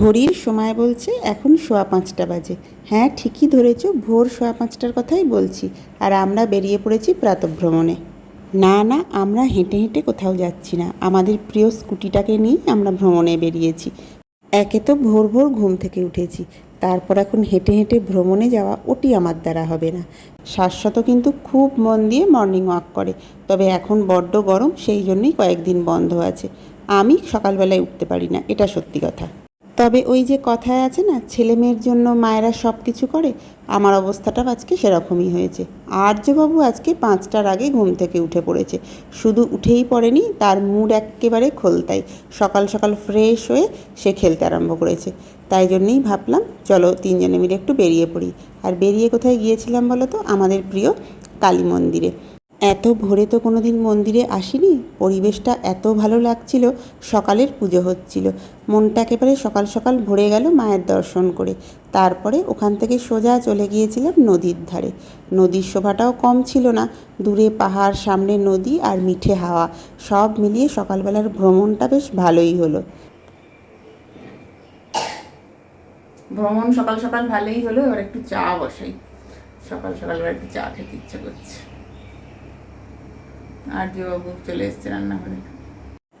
ঘড়ির সময় বলছে, এখন সোয়া পাঁচটা বাজে। হ্যাঁ ঠিকই ধরেছ, ভোর সোয়া পাঁচটার কথাই বলছি। আর আমরা বেরিয়ে পড়েছি প্রাতভ্রমণে না না, আমরা হেঁটে হেঁটে কোথাও যাচ্ছি না। আমাদের প্রিয় স্কুটিটাকে নিয়ে আমরা ভ্রমণে বেরিয়েছি। একে তো ভোর ভোর ঘুম থেকে উঠেছি। তারপর এখন হেঁটে হেঁটে ভ্রমণে যাওয়া ওটি আমার দ্বারা হবে না। শাশ্বত কিন্তু খুব মন দিয়ে মর্নিং ওয়াক করে। তবে এখন বড্ড গরম, সেই জন্যই কয়েকদিন বন্ধ আছে। আমি সকালবেলায় উঠতে পারি না, এটা সত্যি কথা। তবে ওই যে কথায় আছে না, ছেলে মেয়ের জন্য মায়েরা সব কিছু করে, আমার অবস্থাটা আজকে সেরকমই হয়েছে। আর্যবাবু আজকে পাঁচটার আগে ঘুম থেকে উঠে পড়েছে। শুধু উঠেই পড়েনি, তার মুড একেবারে খোলতাই। সকাল সকাল ফ্রেশ হয়ে সে খেলতে আরম্ভ করেছে। তাই জন্যেই ভাবলাম, চলো তিনজনে মিলে একটু বেরিয়ে পড়ি। আর বেরিয়ে কোথায় গিয়েছিলাম বলো তো? আমাদের প্রিয় কালী মন্দিরে। এত ভোরে তো কোনো দিন মন্দিরে আসিনি? পরিবেশটা এত ভালো লাগছিল, সকালের পুজো হচ্ছিল। মনটা একেবারে সকাল সকাল ভরে গেল মায়ের দর্শন করে। তারপরে ওখান থেকে সোজা চলে গিয়েছিলাম নদীর ধারে। নদীর শোভাটাও কম ছিল না, দূরে পাহাড়, সামনে নদী আর মিঠে হাওয়া, সব মিলিয়ে সকালবেলার ভ্রমণটা বেশ ভালোই হলো। ভ্রমণ সকাল সকাল ভালোই হলো, এবার একটু চা বসাই। সকাল সকাল একটু চা খেতে ইচ্ছে করছে। আর বাবু চলে এসছে রান্নাঘরে।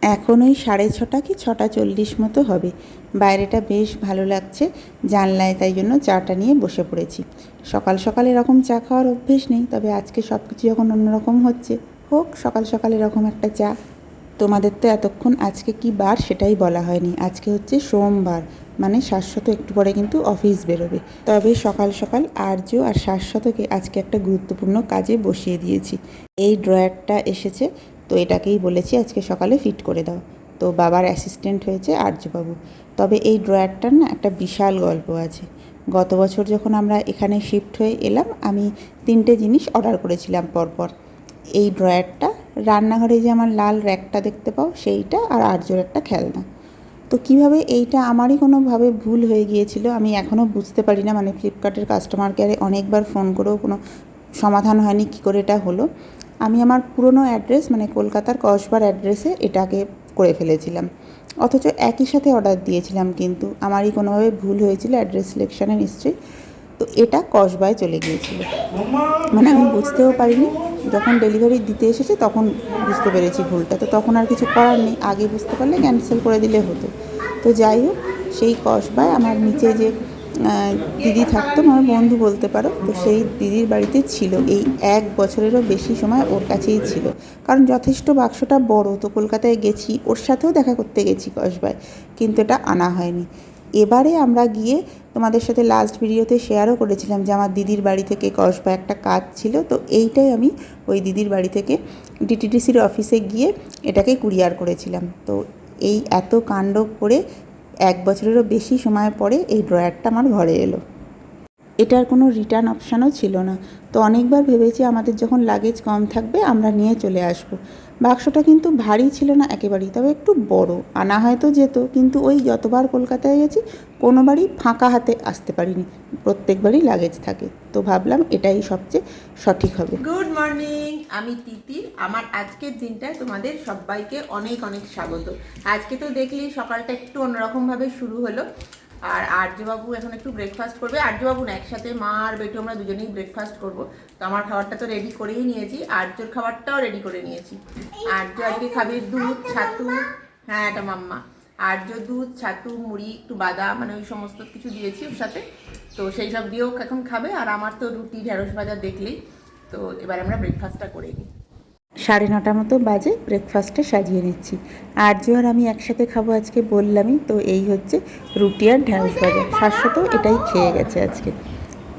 এখন ওই সাড়ে ছটা কি ছটা চল্লিশ মতো হবে। বাইরেটা বেশ ভালো লাগছে জানলায়, তাই জন্য চাটা নিয়ে বসে পড়েছি। সকাল সকাল এরকম চা খাওয়ার অভ্যেস নেই, তবে আজকে সব কিছু যখন অন্যরকম হচ্ছে। হোক, সকাল সকাল এরকম একটা চা। তোমাদের তো এতক্ষণ আজকে কি বার সেটাই বলা হয়নি। আজকে হচ্ছে সোমবার মানে শাশ্বত একটু পরে কিন্তু অফিস বেরোবে। তবে সকাল সকাল আর্য আর শাশ্বতকে আজকে একটা গুরুত্বপূর্ণ কাজে বসিয়ে দিয়েছি। এই ড্রয়ারটা এসেছে, তো এটাকেই বলেছি আজকে সকালে ফিট করে দাও। তো বাবার অ্যাসিস্ট্যান্ট হয়েছে আর্যবাবু। তবে এই ড্রয়ারটার না একটা বিশাল গল্প আছে। গত বছর যখন আমরা এখানে শিফট হয়ে এলাম, আমি তিনটে জিনিস অর্ডার করেছিলাম পরপর। এই ড্রয়ারটা, রান্নাঘরে যে আমার লাল র্যাকটা দেখতে পাও, সেইটা আর আর্যর একটা খেলনা। তো কীভাবে এইটা আমারই কোনোভাবে ভুল হয়ে গিয়েছিল আমি এখনও বুঝতে পারি না। মানে ফ্লিপকার্টের কাস্টমার কেয়ারে অনেকবার ফোন করেও কোনো সমাধান হয়নি কী করে এটা হলো। আমি আমার পুরনো অ্যাড্রেস মানে কলকাতার কসবার অ্যাড্রেসে এটাকে করে ফেলেছিলাম। অথচ একই সাথে অর্ডার দিয়েছিলাম কিন্তু আমারই কোনোভাবে ভুল হয়েছিল অ্যাড্রেস সিলেকশানে নিশ্চয়ই। তো এটা কসবায় চলে গিয়েছিল। মানে আমি বুঝতেও পারিনি, যখন ডেলিভারি দিতে এসেছে তখন বুঝতে পেরেছি ভুলটা। তো তখন আর কিছু করার নেই, আগে বুঝতে পারলে ক্যান্সেল করে দিলে হতো। তো যাই হোক, সেই কসবায় আমার নিচে যে দিদি থাকতো, আমার বন্ধু বলতে পারো, তো সেই দিদির বাড়িতে ছিল। এই এক বছরেরও বেশি সময় ওর কাছেই ছিল। কারণ যথেষ্ট বাক্সটা বড়, তো কলকাতায় গেছি, ওর সাথেও দেখা করতে গেছি কসবায়, কিন্তু এটা আনা হয়নি। এবারে আমরা গিয়ে তোমাদের সাথে লাস্ট ভিডিওতে শেয়ারও করেছিলাম যে আমার দিদির বাড়ি থেকে কসবা একটা কাজ ছিল, তো এইটাই আমি ওই দিদির বাড়ি থেকে ডিটিডিসির অফিসে গিয়ে এটাকে কুরিয়ার করেছিলাম। তো এই এত কাণ্ড করে এক বছরেরও বেশি সময় পরে এই ড্রয়ারটা আমার ঘরে এলো। এটার কোনো রিটার্ন অপশানও ছিল না। তো অনেকবার ভেবেছি আমাদের যখন লাগেজ কম থাকবে আমরা নিয়ে চলে আসব। বাক্সটা কিন্তু ভারী ছিল না একেবারেই, তবে একটু বড়। আনা হয়তো যেত, কিন্তু ওই যতবার কলকাতায় গেছি, কোনোবারই ফাঁকা হাতে আসতে পারিনি। প্রত্যেকবারই লাগেজ থাকে। তো ভাবলাম এটাই সবচেয়ে সঠিক হবে। গুড মর্নিং আমি তিতির আমার আজকের দিনটায় তোমাদের সবাইকে অনেক অনেক স্বাগত। আজকে তো দেখলি সকালটা একটু অন্যরকমভাবে শুরু হলো। আর আর্যবাবু এখন একটু ব্রেকফাস্ট করবে। আর্যবাবু না, একসাথে মা আর বেটু আমরা দুজনেই ব্রেকফাস্ট করব। তো আমার খাবারটা তো রেডি করেই নিয়েছি। আর্যর খাবারটাও রেডি করে নিয়েছি। আর্য আজকে খাবে দুধ, ছাতু হ্যাঁ এটা মাম্মা। আর্য দুধ, ছাতু, মুড়ি, একটু বাদাম মানে ওই সমস্ত কিছু দিয়েছি ওর সাথে। তো সেই সব দিয়েও এখন খাবে। আর আমার তো রুটি, ঢেঁড়স ভাজা দেখলেই। তো এবার আমরা ব্রেকফাস্টটা করে নিই। সাড়ে নটা মতো বাজে ব্রেকফাস্টে সাজিয়ে নিচ্ছি। আর্য আর আমি একসাথে খাব আজকে বললামই তো এই হচ্ছে রুটি আর ঢ্যাঁড়স ভাজা। শাশ্বত এটাই খেয়ে গেছে আজকে।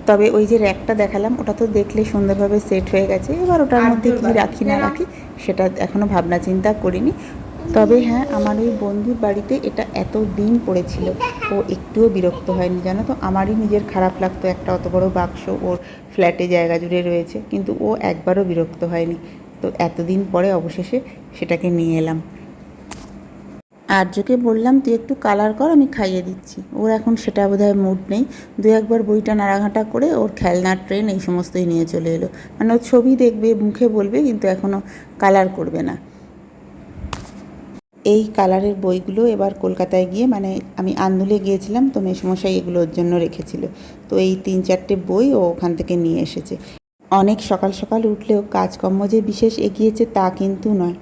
তবে ওই যে র্যাকটা দেখালাম ওটা তো দেখলে সুন্দরভাবে সেট হয়ে গেছে। এবার ওটার মধ্যে কী রাখি না রাখি সেটা এখনও ভাবনা চিন্তা করিনি। তবে হ্যাঁ আমার ওই বন্ধুর বাড়িতে এটা এত দিন পড়েছিল। ও একটুও বিরক্ত হয়নি জানো তো? আমারই নিজের খারাপ লাগতো একটা অত বড় বাক্স ওর ফ্ল্যাটে জায়গা জুড়ে রয়েছে। কিন্তু ও একবারও বিরক্ত হয়নি। তো এতদিন পরে অবশেষে সেটাকে নিয়ে এলাম। আর্যকে বললাম, তুই একটু কালার কর, আমি খাইয়ে দিচ্ছি। ওর এখন সেটা বোধহয় মুড নেই। দু একবার বইটা নাড়াঘাটা করে ওর খেলনার ট্রেন এই সমস্তই নিয়ে চলে এলো। মানে ও ছবি দেখবে, মুখে বলবে, কিন্তু এখনও কালার করবে না। এই কালারের বইগুলো এবার কলকাতায় গিয়ে মানে আমি আন্দুলে গিয়েছিলাম, তো মেসমশাই ওর জন্য রেখেছিল। তো এই তিন চারটে বই ও ওখান থেকে নিয়ে এসেছে। অনেক সকাল সকাল উঠলেও কাজকর্ম যে বিশেষ এগিয়েছে তা কিন্তু নয়।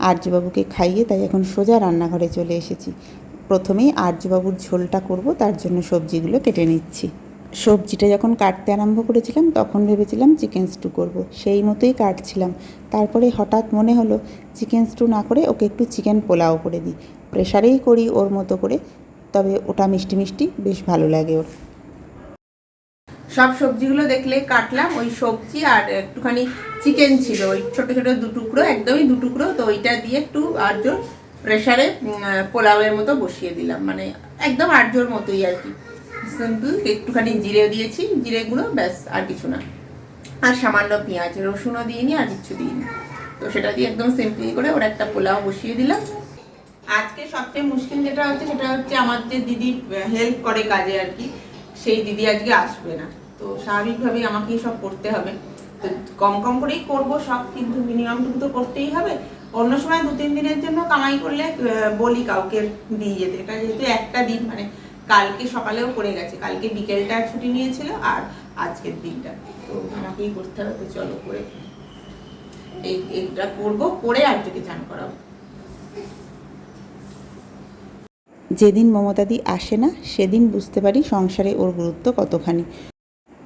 আর্যবাবুকে খাইয়ে তাই এখন সোজা রান্নাঘরে চলে এসেছি। প্রথমেই আর্যবাবুর ঝোলটা করব, তার জন্য সবজিগুলো কেটে নিচ্ছি। সবজিটা যখন কাটতে আরম্ভ করেছিলাম, তখন ভেবেছিলাম চিকেন স্টু করব। সেই মতোই কাটছিলাম। তারপরে হঠাৎ মনে হলো চিকেন স্টু না করে ওকে একটু চিকেন পোলাও করে দিই। প্রেশারেই করি ওর মতো করে, তবে ওটা মিষ্টি মিষ্টি, বেশ ভালো লাগে ওর। সব সবজিগুলো দেখলে কাটলাম, ওই সবজি আর একটুখানি চিকেন ছিল, ওই ছোট ছোট দু টুকরো, একদমই দু টুকরো, তো ওইটা দিয়ে একটু আর্যর প্রেশারে পোলাওয়ের মতো বসিয়ে দিলাম মানে একদম আর্যর মতোই আর কি। সিম্পল একটুখানি জিরে দিয়েছি, জিরে গুঁড়ো, ব্যাস, আর কিছু না। আর সামান্য পেঁয়াজ, রসুনও দিইনি, আর কিচ্ছু দিইনি। তো সেটা দিয়ে একদম সিম্পল করে ওর একটা পোলাও বসিয়ে দিলাম। আজকে সবচেয়ে মুশকিল যেটা হচ্ছে, সেটা হচ্ছে আমার যে দিদি হেল্প করে কাজে আর কি, সেই দিদি আজকে আসবে না। তো স্বাভাবিকভাবেই আমাকেই সব করতে হবে। তো কম কম করেই করব সব, কিন্তু মিনিমামটুকু তো করতেই হবে। অন্য সময় দু, তিন দিনের জন্য কামাই করলে বলি কাউকে দিয়ে যেতে। এটা যেহেতু একটা দিন মানে কালকে সকালেও করে গেছে। কালকে বিকেলটা ছুটি নিয়েছিল আর আজকের দিনটা। তো আমাকেই করতে হবে, তো চলো করে এই এটা করব, করে আর যদি চান করাবো। যেদিন মমতাদি আসে না, সেদিন বুঝতে পারি সংসারে ওর গুরুত্ব কতখানি।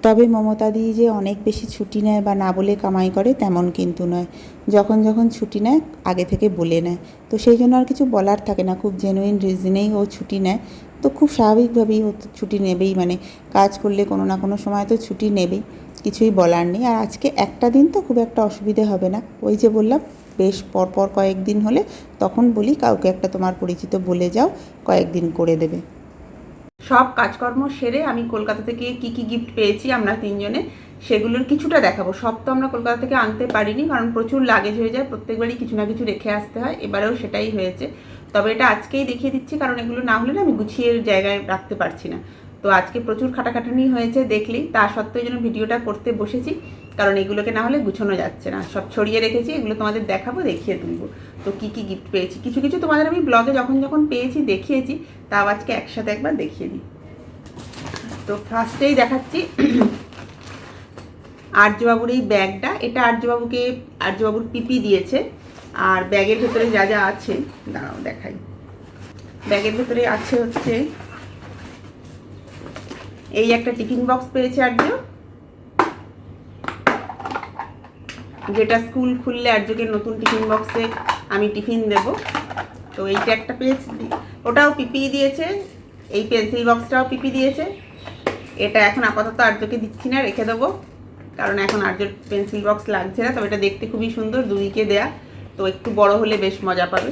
তবে মমতাদি যে অনেক বেশি ছুটি নেয় বা না বলে কামাই করে তেমন কিন্তু নয়। যখন যখন ছুটি নেয়, আগে থেকে বলে নেয়। তো সেই জন্য আর কিছু বলার থাকে না, খুব জেনুইন রিজনেই ও ছুটি নেয়। তো খুব স্বাভাবিকভাবেই ও ছুটি নেবেই মানে কাজ করলে কোনো না কোনো সময় তো ছুটি নেবেই। কিছুই বলার নেই। আর আজকে একটা দিন তো খুব একটা অসুবিধে হবে না। ওই যে বললাম, বেশ পরপর কয়েকদিন হলে তখন বলি, কাউকে একটা তোমার পরিচিত বলে যাও, কয়েকদিন করে দেবে। সব কাজকর্ম সেরে আমি কলকাতা থেকে কি কি গিফট পেয়েছি আমরা তিনজনে, সেগুলোর কিছুটা দেখাবো। সব তো আমরা কলকাতা থেকে আনতে পারিনি, কারণ প্রচুর লাগেজ হয়ে যায়, প্রত্যেকবারই কিছু না কিছু রেখে আসতে হয়। এবারেও সেটাই হয়েছে। তবে এটা আজকেই দেখিয়ে দিচ্ছি, কারণ এগুলো না হলে না আমি গুছিয়ে জায়গায় রাখতে পারছি না। তো আজকে প্রচুর খাটাখাটানি হয়েছে দেখলেই, তা সত্ত্বেও যেন ভিডিওটা করতে বসেছি। কারণ এগুলোকে না হলে গুছানো যাচ্ছে না। সব ছড়িয়ে রেখেছি, এগুলো তোমাদের দেখাবো, দেখিয়ে তুলবো। তো কি কি গিফট পেয়েছি? কিছু কিছু তোমাদের আমি ব্লগে যখন যখন পেয়েছি, দেখিয়েছি, তাও আজকে একসাথে একবার দেখিয়ে দিই। তো ফার্স্টেই দেখাচ্ছি আর্যবাবুর এই ব্যাগটা। এটা আর্যবাবুকে, আর্যবাবুর পিপি দিয়েছে। আর ব্যাগের ভেতরে যা যা আছে, দাঁড়াও দেখাই। ব্যাগের ভেতরে আছে হচ্ছে, এই একটা টিফিন বক্স পেয়েছে আর্য। যেটা স্কুল খুললে আর্যকে নতুন টিফিন বক্সে আমি টিফিন দেব। তো এইটা একটা পেয়েছি। ওটাও পিপি দিয়েছে। এই পেন্সিল বক্সটাও পিপি দিয়েছে। এটা এখন আপাতত আর্যকে দিচ্ছি না, রেখে দেবো। কারণ এখন আর্যর পেন্সিল বক্স লাগছে না, তবে এটা দেখতে খুবই সুন্দর, দুদিকে দেয়া। তো একটু বড় হলে বেশ মজা পাবে।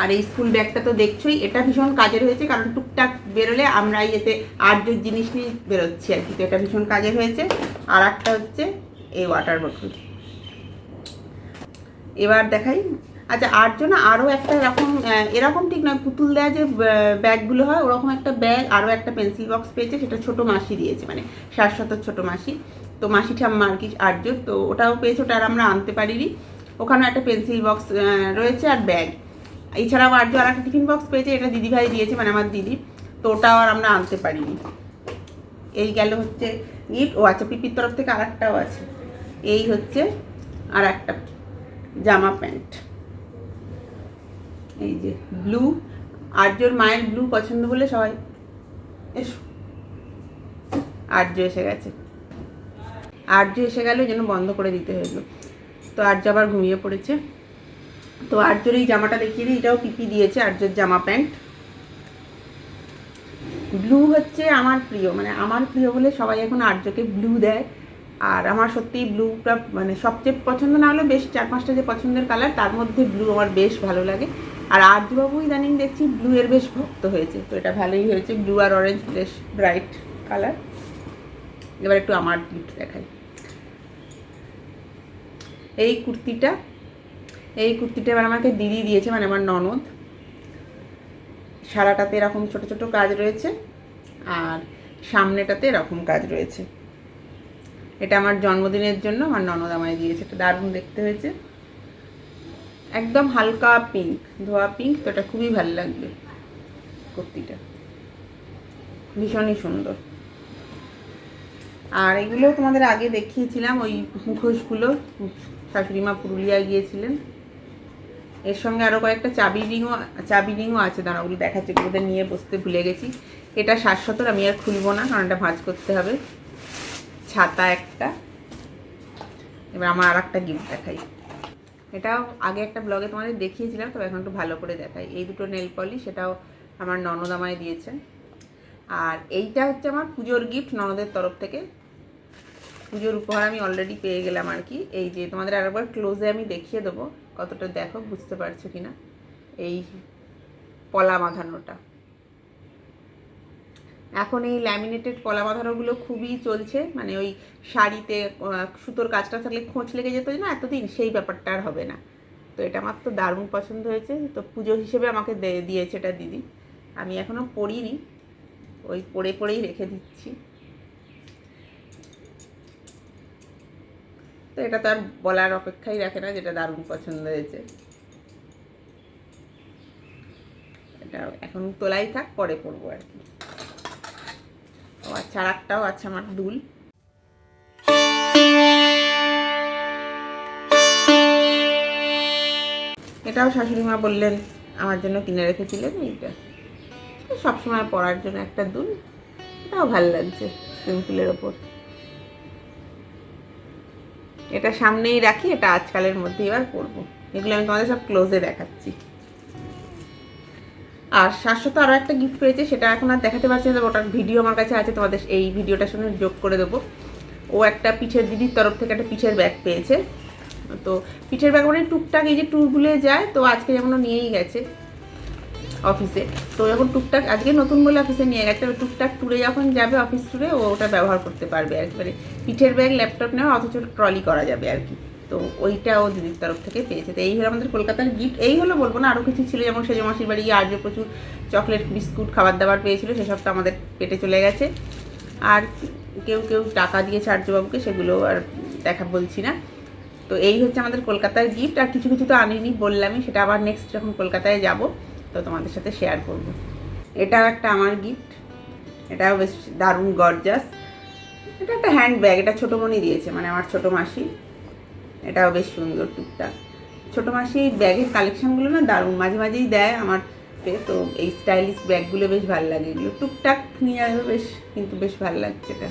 আর এই স্কুল ব্যাগটা তো দেখছোই, এটা ভীষণ কাজের হয়েছে, কারণ টুকটাক বেরোলে আমরা এতে আর্যর জিনিস নিয়ে বেরোচ্ছি আর কি। তো এটা ভীষণ কাজের হয়েছে। আর একটা হচ্ছে এই ওয়াটার বোতল এবার দেখাই। আচ্ছা আর জন্য আরও একটা এরকম এরকম ঠিক নয়, পুতুল দেওয়া যে ব্যাগগুলো হয়, ওরকম একটা ব্যাগ, আরও একটা পেন্সিল বক্স পেয়েছে, সেটা ছোটো মাসি দিয়েছে মানে শাশ্বত ছোটো মাসি। তো মাসি ঠাম্মা আর কি আর্য তো ওটাও পেয়েছে, ওটা আর আমরা আনতে পারিনি। ওখানে একটা পেন্সিল বক্স রয়েছে আর ব্যাগ। এছাড়াও আর্য আর একটা টিফিন বক্স পেয়েছে, এটা দিদিভাই দিয়েছে মানে আমার দিদি। তো ওটাও আর আমরা আনতে পারিনি। এই গেল হচ্ছে গিফট ও আচ্ছা পিপির তরফ থেকে আর একটাও আছে। এই হচ্ছে আর একটা জামা প্যান্ট। এই যে ব্লু, আর্যর মায়ের ব্লু পছন্দ বলে সবাই। এসো। আর্য এসে গেছে। আর্য এসে গেল যেন বন্ধ করে দিতে হলো। তো আর্য আবার ঘুমিয়ে পড়েছে। তো আর্যর এই জামাটা দেখিয়ে দিই, এটাও পিপি দিয়েছে আর্যর জামা প্যান্ট। ব্লু হচ্ছে আমার প্রিয় মানে আমার প্রিয় বলে সবাই এখন আর্যকে ব্লু দেয়। আর আমার সত্যিই ব্লুটা মানে সবচেয়ে পছন্দ না হলে বেশ চার পাঁচটা যে পছন্দের কালার, তার মধ্যে ব্লু আমার বেশ ভালো লাগে। আর আর্যবাবু ইদানিং দেখছি ব্লু এর বেশ ভক্ত হয়েছে, তো এটা ভালোই হয়েছে, ব্লু আর অরেঞ্জ বেশ ব্রাইট কালার এবার একটু আমার গিফট দেখাই। এই কুর্তিটা এই কুর্তিটা এবার আমাকে দিদি দিয়েছে মানে আমার ননদ। সারাটাতে এরকম ছোট ছোট কাজ রয়েছে, আর সামনেটাতে এরকম কাজ রয়েছে। এটা আমার জন্মদিনের জন্য আমার ননদ আমায় দিয়েছে, এটা দারুণ দেখতে হয়েছে। একদম হালকা পিঙ্ক ধোয়া পিঙ্ক তো এটা খুবই ভালো লাগবে কুর্তিটা। ভীষণই সুন্দর। আর এগুলো তোমাদের আগে দেখিয়েছিলাম, ওই মুখোশগুলো শাশুড়ি মা পুরুলিয়ায় গিয়েছিলেন। এর সঙ্গে আরও কয়েকটা চাবি রিংও চাবি রিংও আছে দাঁড়া ওগুলো দেখাচ্ছে ওদের নিয়ে বসতে ভুলে গেছি। এটা শাশ্বতর আমি আর খুলবো না, কারণ এটা ভাঁজ করতে হবে। ছাতা একটা। এবার আমার আর একটা গিফট দেখাই। এটাও আগে একটা ব্লগে তোমাদের দেখিয়েছিলাম, তবে এখন একটু ভালো করে দেখাই। এই দুটো নেল পলিশ সেটাও আমার ননদ আমায় দিয়েছে। আর এইটা হচ্ছে আমার পুজোর গিফট ননদের তরফ থেকে। পুজোর উপহার আমি অলরেডি পেয়ে গেলাম আর কি। এই যে তোমাদের আরেকবার ক্লোজে আমি দেখিয়ে দেবো, কতটা দেখো, বুঝতে পারছ কি না এই পলা বাঁধানোটা এখন এই ল্যামিনেটেড পলা বাঁধানোগুলো খুবই চলছে। মানে ওই শাড়িতে সুতোর কাজটা থাকলে খোঁচ লেগে যেত না, এতদিন সেই ব্যাপারটা আর হবে না। তো এটা আমার তো দারুণ পছন্দ হয়েছে। তো পুজো হিসেবে আমাকে দিয়েছে এটা দিদি। আমি এখনও পড়িনি ওই পড়ে পড়েই রেখে দিচ্ছি। তো এটা তো আর বলার অপেক্ষাই রাখে না, যেটা দারুণ পছন্দ হয়েছে। এটা এখন তোলাই থাক, পরে পরবো আর কি। ও আচ্ছা একটাও আছে আমার দুল। এটাও শাশুড়ি মা বললেন, আমার জন্য কিনে রেখেছিলেন এইটা। সবসময় পরার জন্য একটা দুল, এটাও ভালো লাগছে সিম্পলের ওপর। এটা সামনেই রাখি, এটা আজকালের মধ্যে এবার পরবো। এগুলো আমি তোমাদের সব ক্লোজে দেখাচ্ছি। আর শাশ্বত আরও একটা গিফট পেয়েছে, সেটা এখন আর দেখাতে পারছি না ওটার ভিডিও আমার কাছে আছে, তোমাদের এই ভিডিওটার সঙ্গে যোগ করে দেবো। ও একটা পিঠের দিদির তরফ থেকে একটা পিঠের ব্যাগ পেয়েছে। তো পিঠের ব্যাগ মানে টুকটাক এই যে ট্যুরগুলো যায়, তো আজকে যেমন নিয়েই গেছে অফিসে তো যখন টুকটাক, আজকে নতুন বলে অফিসে নিয়ে গেছে টুকটাক ট্যুরে যখন যাবে অফিস ট্যুরে ও ওটা ব্যবহার করতে পারবে একবারে। পিঠের ব্যাগ ল্যাপটপ নেওয়া, অথচ ট্রলি করা যাবে আর কি। তো ওইটাও দিদির তরফ থেকে পেয়েছে। তো এই হলো আমাদের কলকাতার গিফট এই হলো বলব না আরও কিছু ছিল, যেমন সেজো মাসির বাড়ি গিয়ে আর্য প্রচুর চকলেট বিস্কুট খাবার দাবার পেয়েছিল, সেসব তো আমাদের পেটে চলে গেছে। আর কেউ কেউ টাকা দিয়েছে আর্যবাবুকে, সেগুলো আর দেখা বলছি না। তো এই হচ্ছে আমাদের কলকাতার গিফট আর কিছু কিছু তো আনিনি, বললামই, সেটা আবার নেক্সট যখন কলকাতায় যাব, তো তোমাদের সাথে শেয়ার করব। এটাও একটা আমার গিফট এটাও বেশ দারুণ গর্জাস এটা একটা হ্যান্ড ব্যাগ এটা ছোটো মনি দিয়েছে মানে আমার ছোটো মাসি। এটাও বেশ সুন্দর টুকটাক। ছোটো মাসি এই ব্যাগের কালেকশানগুলো না দারুণ, মাঝে মাঝেই দেয় আমার তো এই স্টাইলিশ ব্যাগগুলো বেশ ভালো লাগে। এগুলো টুকটাক নিয়ে আসবে বেশ, কিন্তু বেশ ভালো লাগছে এটা।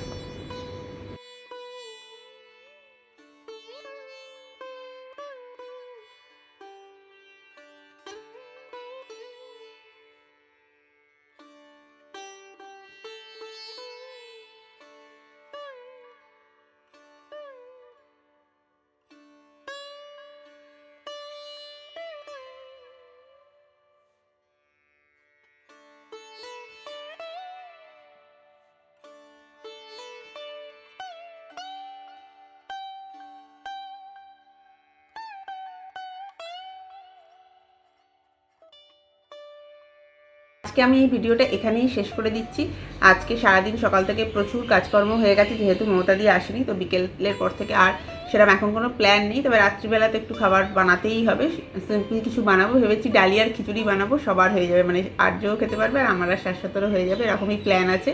আজকে আমি এই ভিডিওটা এখানেই শেষ করে দিচ্ছি। আজকে সারাদিন সকাল থেকে প্রচুর কাজকর্ম হয়ে গেছে, যেহেতু মমতা দিয়ে আসেনি, তো বিকেলের পর থেকে আর সেরকম এখন কোনো প্ল্যান নেই। তবে রাত্রিবেলাতে একটু খাবার বানাতেই হবে। সিম্পল কিছু বানাবো, ভেবেছি ডালিয়ার খিচুড়ি বানাবো, সবার হয়ে যাবে। মানে আর্যও খেতে পারবে আর আমার আর হয়ে যাবে, এরকমই প্ল্যান আছে।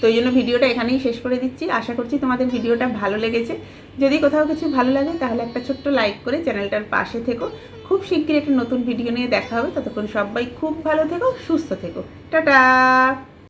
তো এই জন্য ভিডিওটা এখানেই শেষ করে দিচ্ছি। আশা করছি তোমাদের ভিডিওটা ভালো লেগেছে। যদি কোথাও কিছু ভালো লাগে, তাহলে একটা ছোট্ট লাইক করে চ্যানেলটার পাশে থেকো। খুব শিগগির একটা নতুন ভিডিও নিয়ে দেখা হবে। ততক্ষণ সবাই খুব ভালো থেকো, সুস্থ থেকো। টাটা!